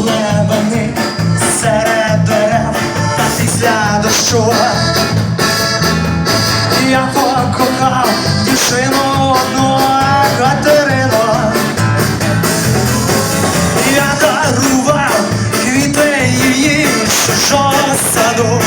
глибини серед дерев та після дощу. Я покохав дівчину одну Катерину. Я дарував квіти її чужого саду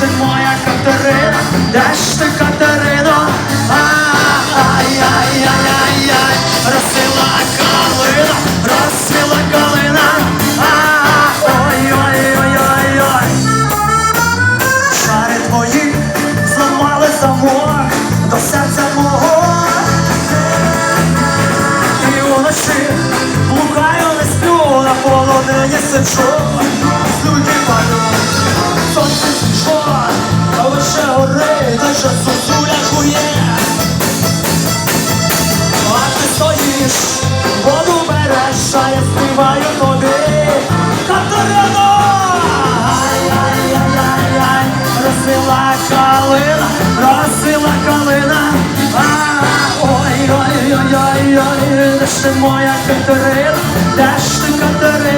ти моя Катерина, де ж ти Катерина? Ай-яй-яй-яй-яй, розцвіла калина, розцвіла калина. Ой-ой-ой-ой-ой. Шари твої зламали замок до серця мого. І уночі блукаю, не сплю, на полонині сиджу. Люди палю, співаю тобі. Катерина! Ай-яй-яй-яй-яй, розсвіла калина, розсвіла калина. Ой-ой-ой-ой-ой, де ж ти моя Катерина, де ж ти Катерина?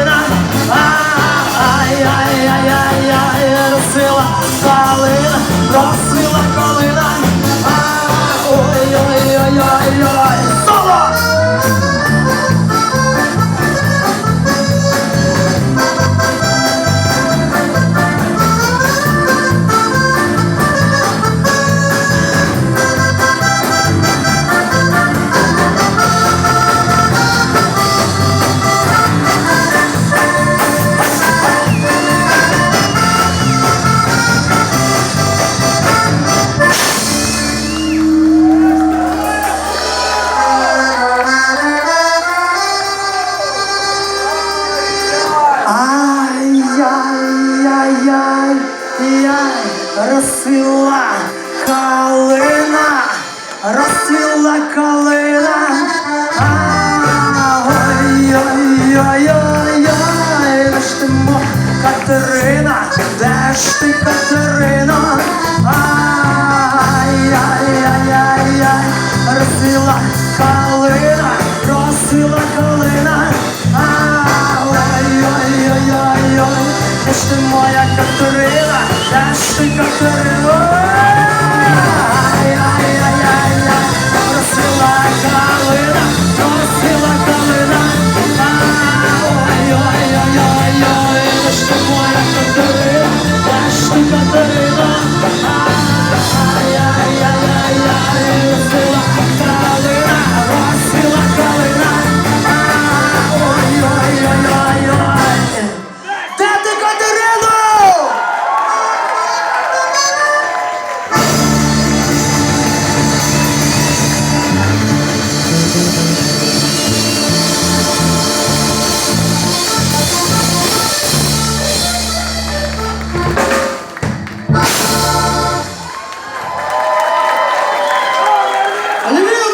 Розсвіла калина, розсвіла калина. Ой-ой-ой-ой-ой, де ж ти Катерина, де ж ти Катерина? Hallelujah. Halleluja!